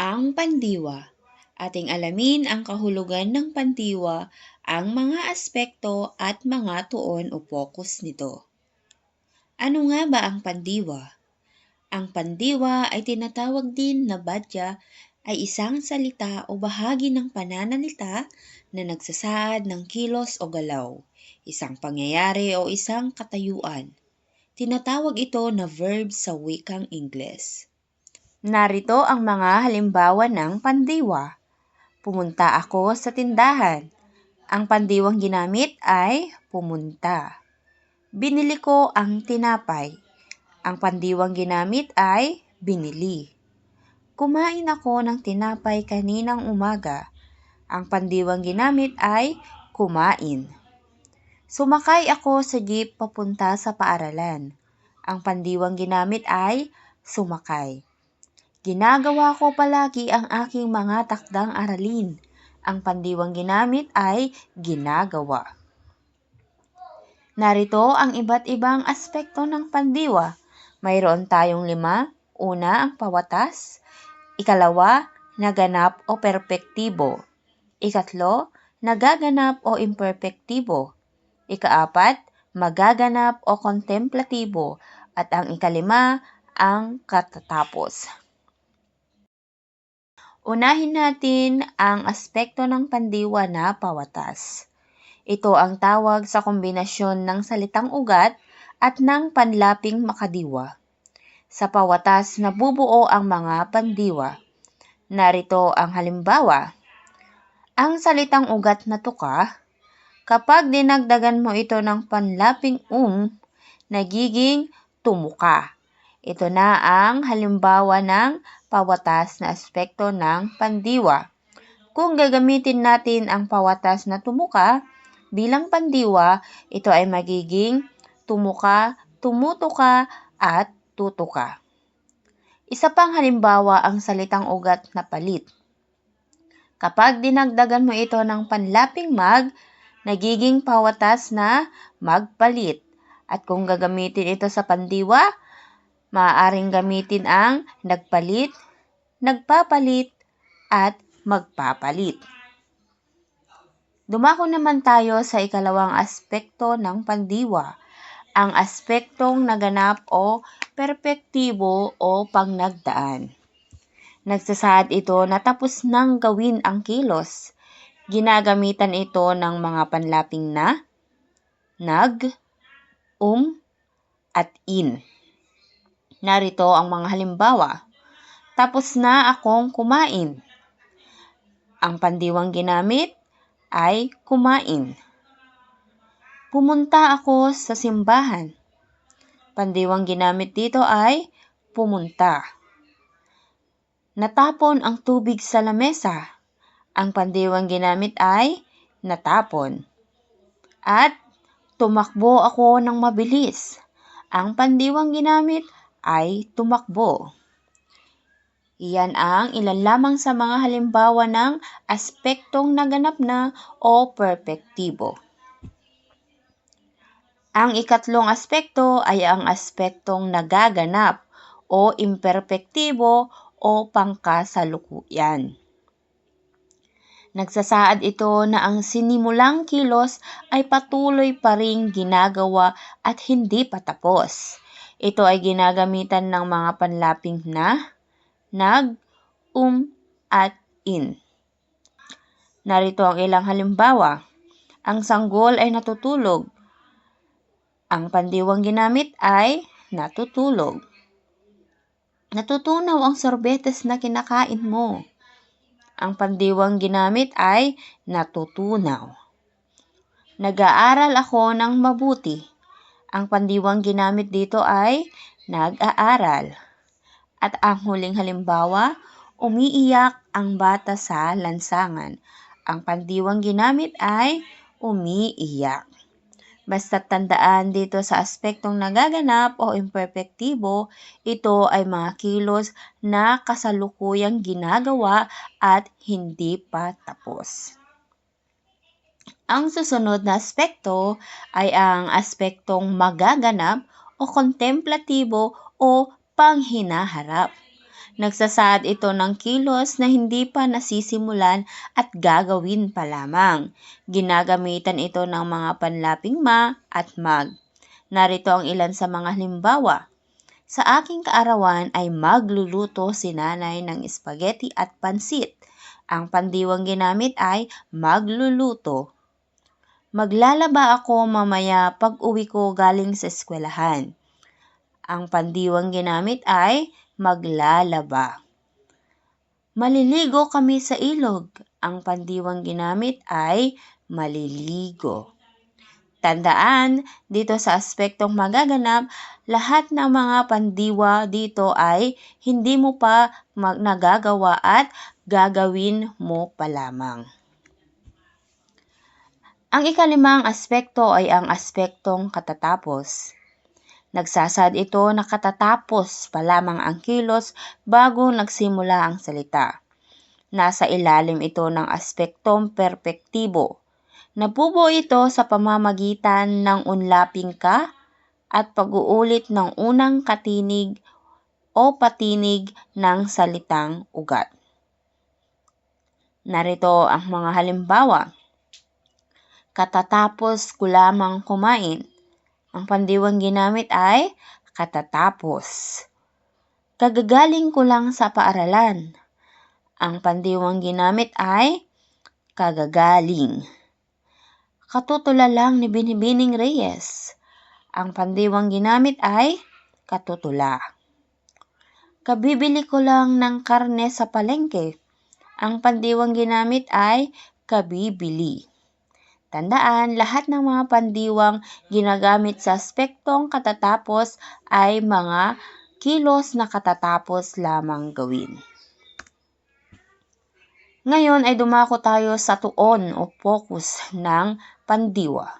Ang pandiwa. Ating alamin ang kahulugan ng pandiwa, ang mga aspekto at mga tuon o focus nito. Ano nga ba ang pandiwa? Ang pandiwa ay tinatawag din na badya ay isang salita o bahagi ng pananalita na nagsasaad ng kilos o galaw, isang pangyayari o isang katayuan. Tinatawag ito na verb sa wikang Ingles. Narito ang mga halimbawa ng pandiwa. Pumunta ako sa tindahan. Ang pandiwang ginamit ay pumunta. Binili ko ang tinapay. Ang pandiwang ginamit ay binili. Kumain ako ng tinapay kaninang umaga. Ang pandiwang ginamit ay kumain. Sumakay ako sa jeep papunta sa paaralan. Ang pandiwang ginamit ay sumakay. Ginagawa ko palagi ang aking mga takdang aralin. Ang pandiwang ginamit ay ginagawa. Narito ang iba't ibang aspekto ng pandiwa. Mayroon tayong lima. Una, ang pawatas. Ikalawa, naganap o perpektibo. Ikatlo, nagaganap o imperpektibo. Ikaapat, magaganap o kontemplatibo. At ang ikalima, ang katatapos. Unahin natin ang aspekto ng pandiwa na pawatas. Ito ang tawag sa kombinasyon ng salitang ugat at ng panlaping makadiwa. Sa pawatas nabubuo ang mga pandiwa. Narito ang halimbawa. Ang salitang ugat na tuka, kapag dinagdagan mo ito ng panlaping um, nagiging tumuka. Ito na ang halimbawa ng pawatas na aspekto ng pandiwa. Kung gagamitin natin ang pawatas na tumuka bilang pandiwa, ito ay magiging tumuka, tumutuka, at tutuka. Isa pang halimbawa ang salitang ugat na palit. Kapag dinagdagan mo ito ng panlaping mag, nagiging pawatas na magpalit. At kung gagamitin ito sa pandiwa, maaaring gamitin ang nagpalit, nagpapalit, at magpapalit. Dumako naman tayo sa ikalawang aspekto ng pandiwa, ang aspektong naganap o perpektibo o pangnagdaan. Nagsasaad ito na tapos nang gawin ang kilos. Ginagamitan ito ng mga panlaping na, nag, um, at in. Narito ang mga halimbawa. Tapos na akong kumain. Ang pandiwang ginamit ay kumain. Pumunta ako sa simbahan. Pandiwang ginamit dito ay pumunta. Natapon ang tubig sa lamesa. Ang pandiwang ginamit ay natapon. At tumakbo ako ng mabilis. Ang pandiwang ginamit ay tumakbo. Iyan ang ilan lamang sa mga halimbawa ng aspektong naganap na o perpektibo. Ang ikatlong aspekto ay ang aspektong nagaganap o imperpektibo o pangkasalukuyan. Nagsasaad ito na ang sinimulang kilos ay patuloy pa ring ginagawa at hindi patapos. Ito ay ginagamitan ng mga panlaping na, nag, um, at in. Narito ang ilang halimbawa. Ang sanggol ay natutulog. Ang pandiwang ginamit ay natutulog. Natutunaw ang sorbetes na kinakain mo. Ang pandiwang ginamit ay natutunaw. Nag-aaral ako ng mabuti. Ang pandiwang ginamit dito ay nag-aaral. At ang huling halimbawa, umiiyak ang bata sa lansangan. Ang pandiwang ginamit ay umiiyak. Basta tandaan dito sa aspektong nagaganap o imperpektibo, ito ay mga kilos na kasalukuyang ginagawa at hindi pa tapos. Ang susunod na aspekto ay ang aspektong magaganap o kontemplatibo o panghinaharap. Nagsasaad ito ng kilos na hindi pa nasisimulan at gagawin pa lamang. Ginagamitan ito ng mga panlaping ma at mag. Narito ang ilan sa mga halimbawa. Sa aking kaarawan ay magluluto si nanay ng spaghetti at pansit. Ang pandiwang ginamit ay magluluto. Maglalaba ako mamaya pag uwi ko galing sa eskwelahan. Ang pandiwang ginamit ay maglalaba. Maliligo kami sa ilog. Ang pandiwang ginamit ay maliligo. Tandaan, dito sa aspektong magaganap, lahat ng mga pandiwa dito ay hindi mo pa nagagawa at gagawin mo pa lamang. Ang ikalimang aspekto ay ang aspektong katatapos. Nagsasad ito na katatapos pa lamang ang kilos bago nagsimula ang salita. Nasa ilalim ito ng aspektong perpektibo. Nabubuo ito sa pamamagitan ng unlaping ka at pag-uulit ng unang katinig o patinig ng salitang ugat. Narito ang mga halimbawa. Katatapos ko lamang kumain. Ang pandiwang ginamit ay katatapos. Kagagaling ko lang sa paaralan. Ang pandiwang ginamit ay kagagaling. Katutula lang ni Binibining Reyes. Ang pandiwang ginamit ay katutula. Kabibili ko lang ng karne sa palengke. Ang pandiwang ginamit ay kabibili. Tandaan, lahat ng mga pandiwang ginagamit sa aspektong katatapos ay mga kilos na katatapos lamang gawin. Ngayon ay dumako tayo sa tuon o focus ng pandiwa.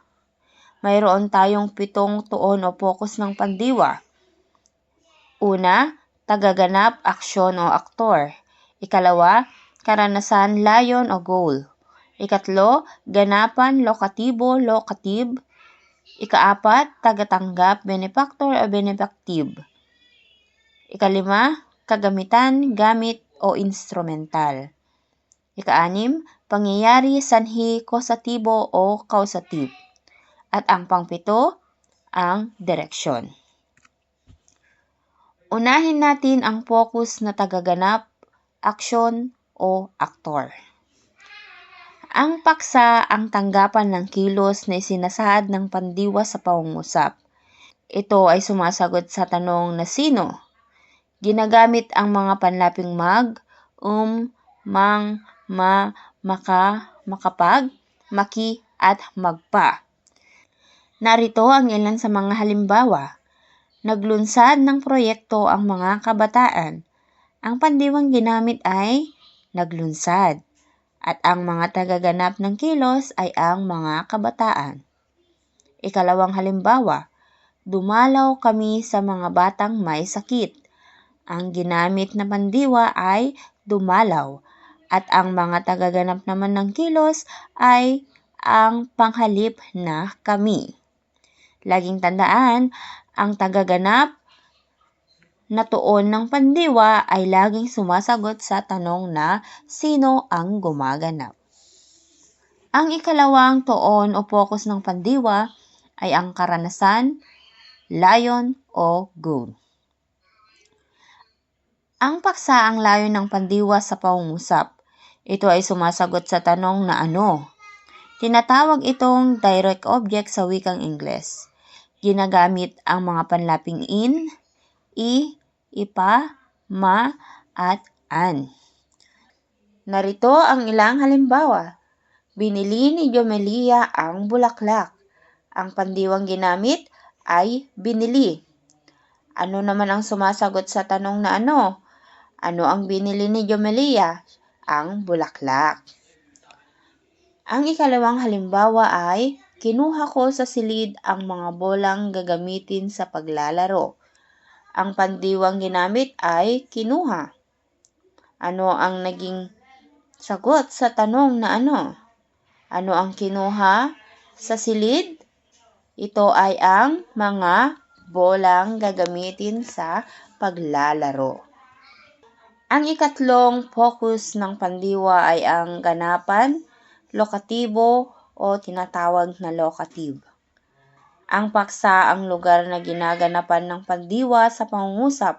Mayroon tayong pitong tuon o focus ng pandiwa. Una, tagaganap, aksyon o aktor. Ikalawa, karanasan, layon o goal. Ikatlo, ganapan, lokatibo, lokatib. Ikaapat, tagatanggap, benefactor o benefactive. Ikalima, kagamitan, gamit o instrumental. Ikaanim, pangyayari, sanhi, kosatibo o causative. At ang pangpito, ang direksyon. Unahin natin ang focus na tagaganap, aksyon o aktor. Ang paksa ang tanggapan ng kilos na isinasahad ng pandiwa sa pangungusap. Ito ay sumasagot sa tanong na sino. Ginagamit ang mga panlaping mag, um, mang, ma, maka, makapag, maki, at magpa. Narito ang ilan sa mga halimbawa. Naglunsad ng proyekto ang mga kabataan. Ang pandiwang ginamit ay naglunsad at ang mga tagaganap ng kilos ay ang mga kabataan. Ikalawang halimbawa, dumalaw kami sa mga batang may sakit. Ang ginamit na pandiwa ay dumalaw at ang mga tagaganap naman ng kilos ay ang panghalip na kami. Laging tandaan, ang tagaganap na tuon ng pandiwa ay laging sumasagot sa tanong na sino ang gumaganap. Ang ikalawang tuon o focus ng pandiwa ay ang karanasan, layon o goal. Ang paksa ang layon ng pandiwa sa pangungusap. Ito ay sumasagot sa tanong na ano. Tinatawag itong direct object sa wikang Ingles. Ginagamit ang mga panlaping in, i, ipa, ma, at an. Narito ang ilang halimbawa. Binili ni Jomelia ang bulaklak. Ang pandiwang ginamit ay binili. Ano naman ang sumasagot sa tanong na ano? Ano ang binili ni Jomelia? Ang bulaklak. Ang ikalawang halimbawa ay, kinuha ko sa silid ang mga bolang gagamitin sa paglalaro. Ang pandiwang ginamit ay kinuha. Ano ang naging sagot sa tanong na ano? Ano ang kinuha sa silid? Ito ay ang mga bolang gagamitin sa paglalaro. Ang ikatlong focus ng pandiwa ay ang ganapan, lokatibo o tinatawag na locative. Ang paksa ang lugar na ginaganapan ng pandiwa sa pangungusap.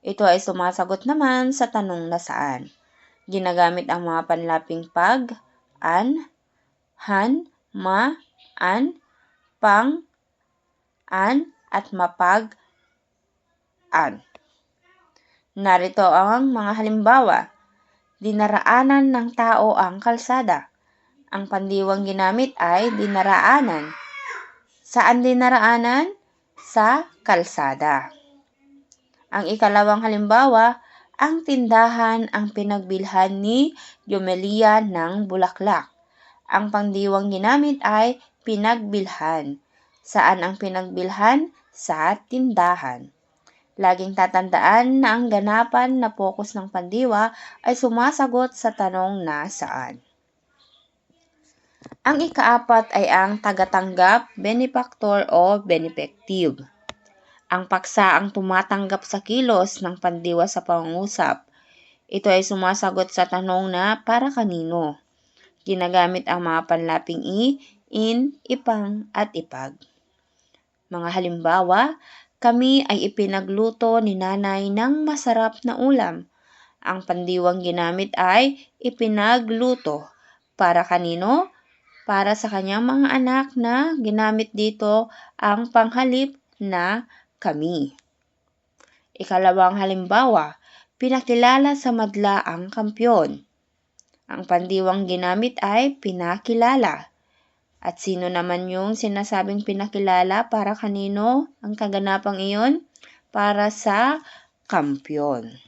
Ito ay sumasagot naman sa tanong na saan. Ginagamit ang mga panlaping pag, an, han, ma, an, pang, an, at mapag, an. Narito ang mga halimbawa. Dinaraanan ng tao ang kalsada. Ang pandiwang ginamit ay dinaraanan. Saan dinaraanan? Sa kalsada. Ang ikalawang halimbawa, ang tindahan ang pinagbilhan ni Jomelia ng bulaklak. Ang pandiwang ginamit ay pinagbilhan. Saan ang pinagbilhan? Sa tindahan. Laging tatandaan na ang ganapan na focus ng pandiwa ay sumasagot sa tanong na saan. Ang ikaapat ay ang tagatanggap, benefactor o benefactive. Ang paksa ang tumatanggap sa kilos ng pandiwa sa pangungusap. Ito ay sumasagot sa tanong na para kanino. Ginagamit ang mga panlaping i, in, ipang, at ipag. Mga halimbawa, kami ay ipinagluto ni nanay ng masarap na ulam. Ang pandiwang ginamit ay ipinagluto. Para kanino? Para sa kanyang mga anak na ginamit dito ang panghalip na kami. Ikalawang halimbawa, pinakilala sa madla ang kampyon. Ang pandiwang ginamit ay pinakilala. At sino naman yung sinasabing pinakilala para kanino ang kaganapang iyon? Para sa kampyon.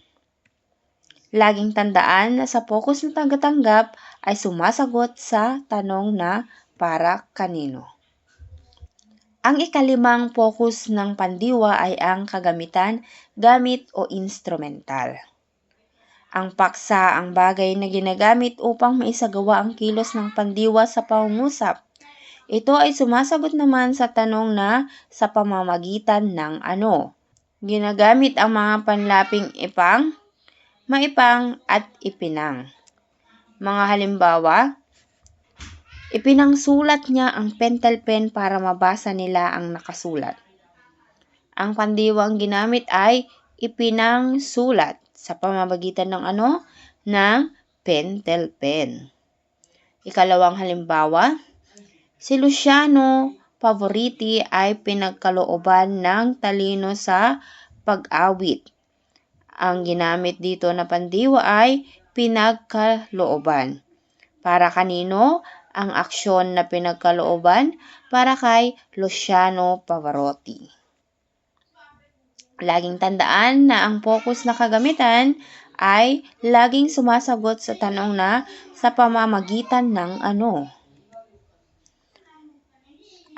Laging tandaan na sa focus na tagatanggap ay sumasagot sa tanong na para kanino. Ang ikalimang focus ng pandiwa ay ang kagamitan, gamit o instrumental. Ang paksa ang bagay na ginagamit upang maisagawa ang kilos ng pandiwa sa pangungusap. Ito ay sumasagot naman sa tanong na sa pamamagitan ng ano. Ginagamit ang mga panlaping ipang, maipang at ipinang. Mga halimbawa, ipinangsulat niya ang pentel pen para mabasa nila ang nakasulat. Ang pandiwang ginamit ay ipinangsulat sa pamamagitan ng ano? Ng pentel pen. Ikalawang halimbawa, Si Luciano Pavoriti ay pinagkalooban ng talino sa pag-awit. Ang ginamit dito na pandiwa ay pinagkalooban. Para kanino ang aksyon na pinagkalooban? Para kay Luciano Pavarotti. Laging tandaan na ang focus na kagamitan ay laging sumasagot sa tanong na sa pamamagitan ng ano.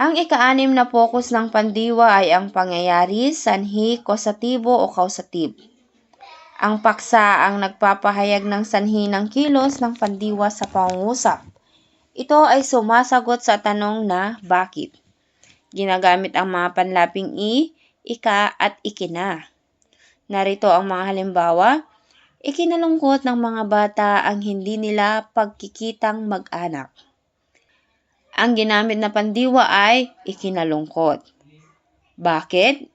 Ang ikaanim na focus ng pandiwa ay ang pangyayari, sanhi, kosatibo o kausative. Ang paksa ang nagpapahayag ng sanhi ng kilos ng pandiwa sa pangungusap. Ito ay sumasagot sa tanong na bakit. Ginagamit ang mga panlaping i, ika at ikina. Narito ang mga halimbawa. Ikinalungkot ng mga bata ang hindi nila pagkikitang mag-anak. Ang ginamit na pandiwa ay ikinalungkot. Bakit?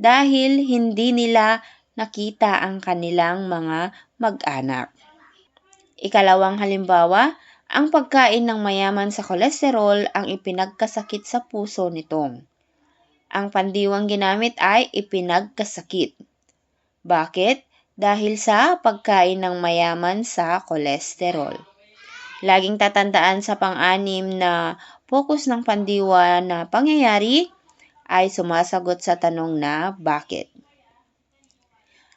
Dahil hindi nila nakita ang kanilang mga mag-anak. Ikalawang halimbawa, ang pagkain ng mayaman sa kolesterol ang ipinagkasakit sa puso nitong. Ang pandiwang ginamit ay ipinagkasakit. Bakit? Dahil sa pagkain ng mayaman sa kolesterol. Laging tatandaan sa pang-anim na focus ng pandiwa na pangyayari ay sumasagot sa tanong na bakit.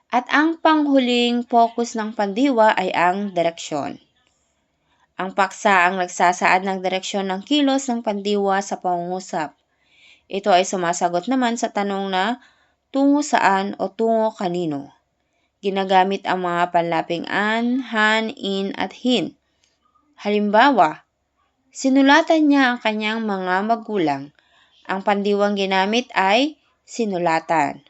At ang panghuling focus ng pandiwa ay ang direksyon. Ang paksa ang nagsasaad ng direksyon ng kilos ng pandiwa sa pangungusap. Ito ay sumasagot naman sa tanong na tungo saan o tungo kanino. Ginagamit ang mga panlaping an, han, in at hin Halimbawa, sinulatan niya ang kanyang mga magulang. Ang pandiwang ginamit ay sinulatan.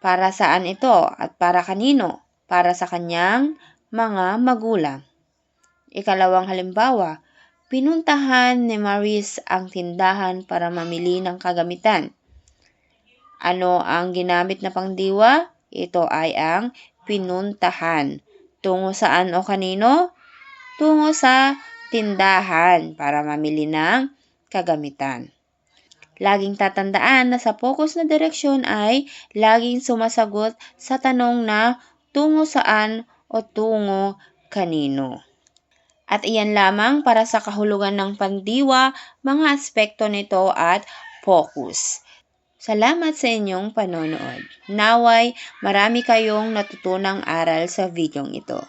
Para saan ito at para kanino? Para sa kanyang mga magulang. Ikalawang halimbawa, pinuntahan ni Maris ang tindahan para mamili ng kagamitan. Ano ang ginamit na pangdiwa? Ito ay ang pinuntahan. Tungo saan o kanino? Tungo sa tindahan para mamili ng kagamitan. Laging tatandaan na sa focus na direksyon ay laging sumasagot sa tanong na tungo saan o tungo kanino. At iyan lamang para sa kahulugan ng pandiwa, mga aspekto nito at focus. Salamat sa inyong panonood. Naway, marami kayong natutunang aral sa videong ito.